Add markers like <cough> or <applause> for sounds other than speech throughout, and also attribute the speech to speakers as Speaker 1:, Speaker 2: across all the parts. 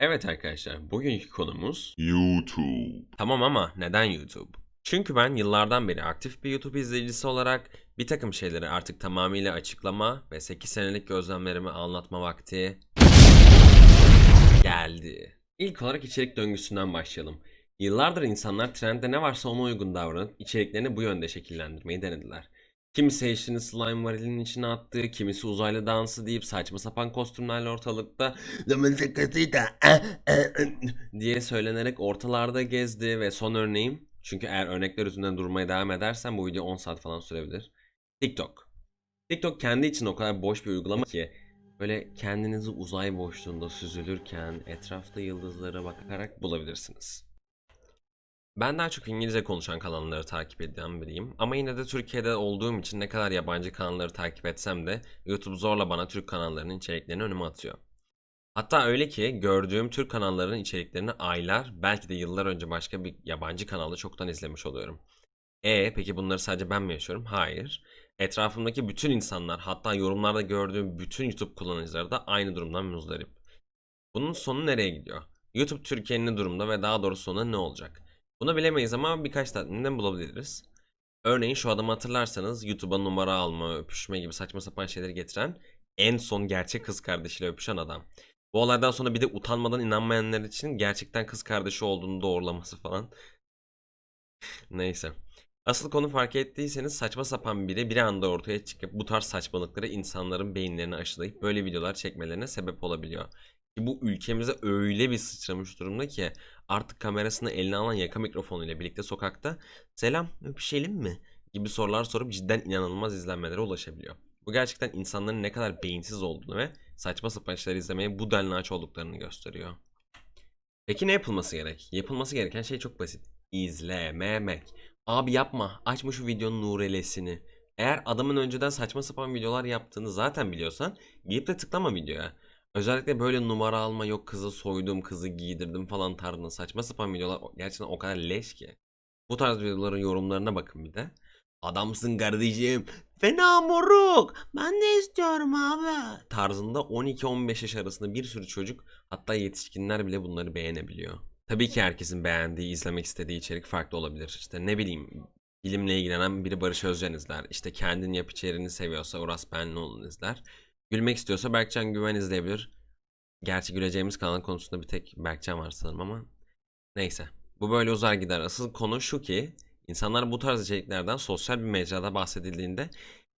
Speaker 1: Evet arkadaşlar, bugünkü konumuz
Speaker 2: YouTube.
Speaker 1: tamam ama neden YouTube? Çünkü ben yıllardan beri aktif bir YouTube izleyicisi olarak bir takım şeyleri artık tamamıyla açıklama ve 8 senelik gözlemlerimi anlatma vakti geldi. İlk olarak içerik döngüsünden başlayalım. Yıllardır insanlar trendde ne varsa ona uygun davranıp içeriklerini bu yönde şekillendirmeyi denediler. Kimisi eşini slime varilinin içine attı, kimisi uzaylı dansı deyip saçma sapan kostümlerle ortalıkta <laughs> diye söylenerek ortalarda gezdi ve son örneğim çünkü eğer örnekler üzerinden durmaya devam edersem bu video 10 saat falan sürebilir. TikTok. TikTok kendi için o kadar boş bir uygulama ki böyle kendinizi uzay boşluğunda süzülürken etrafta yıldızlara bakarak bulabilirsiniz. Ben daha çok İngilizce konuşan kanalları takip eden biriyim ama yine de Türkiye'de olduğum için ne kadar yabancı kanalları takip etsem de YouTube zorla bana Türk kanallarının içeriklerini önüme atıyor. Hatta öyle ki gördüğüm Türk kanallarının içeriklerini aylar belki de yıllar önce başka bir yabancı kanalda çoktan izlemiş oluyorum. E peki bunları sadece ben mi yaşıyorum? Hayır. Etrafımdaki bütün insanlar hatta yorumlarda gördüğüm bütün YouTube kullanıcıları da aynı durumdan muzdarip. Bunun sonu nereye gidiyor? YouTube Türkiye'nin durumda ve daha doğrusu sonu ne olacak? Bunu bilemeyiz ama birkaç tahminden bulabiliriz. Örneğin şu adamı hatırlarsanız YouTube'a numara alma, öpüşme gibi saçma sapan şeyleri getiren en son gerçek kız kardeşiyle öpüşen adam. Bu olaydan sonra bir de utanmadan inanmayanlar için gerçekten kız kardeşi olduğunu doğrulaması falan. Neyse. Asıl konu fark ettiyseniz saçma sapan biri bir anda ortaya çıkıp bu tarz saçmalıkları insanların beyinlerini aşılayıp böyle videolar çekmelerine sebep olabiliyor. Bu ülkemize öyle bir sıçramış durumda ki artık kamerasını eline alan yaka mikrofonuyla birlikte sokakta selam öpüşelim mi gibi sorular sorup cidden inanılmaz izlenmelere ulaşabiliyor. Bu gerçekten insanların ne kadar beyinsiz olduğunu ve saçma sapan şeyler izlemeye bu denli aç olduklarını gösteriyor. Peki ne yapılması gerek? Yapılması gereken şey çok basit. İzlememek. Abi yapma. Açma şu videonun nurelesini. Eğer adamın önceden saçma sapan videolar yaptığını zaten biliyorsan gidip de tıklama videoya. Özellikle böyle numara alma yok kızı soydum kızı giydirdim falan tarzında saçma sapan videolar gerçekten o kadar leş ki. Bu tarz videoların yorumlarına bakın bir de. Adamsın kardeşim. Fena moruk. Ben de istiyorum abi. Tarzında 12-15 yaş arasında bir sürü çocuk hatta yetişkinler bile bunları beğenebiliyor. Tabii ki herkesin beğendiği, izlemek istediği içerik farklı olabilir. İşte ne bileyim bilimle ilgilenen biri Barış Özcan izler. İşte kendin yap içeriğini seviyorsa Uras Benlioğlu'nu izler. Gülmek istiyorsa Berkcan Güven izleyebilir. Gerçi güleceğimiz kanal konusunda bir tek Berkcan var sanırım ama neyse. Bu böyle uzar gider. Asıl konu şu ki insanlar bu tarz içeriklerden sosyal bir mecrada bahsedildiğinde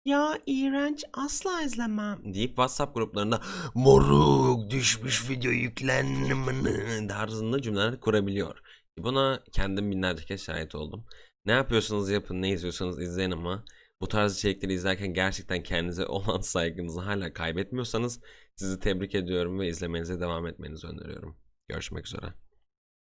Speaker 1: ya iğrenç asla izlemem deyip WhatsApp gruplarında moruk düşmüş video yüklenmeni tarzında cümleler kurabiliyor. Buna kendim binlerce kez şahit oldum. Ne yapıyorsanız yapın, ne izliyorsanız izleyin ama bu tarz içerikleri izlerken gerçekten kendinize <laughs> olan saygınızı hala kaybetmiyorsanız sizi tebrik ediyorum ve izlemenize devam etmenizi öneriyorum. Görüşmek üzere.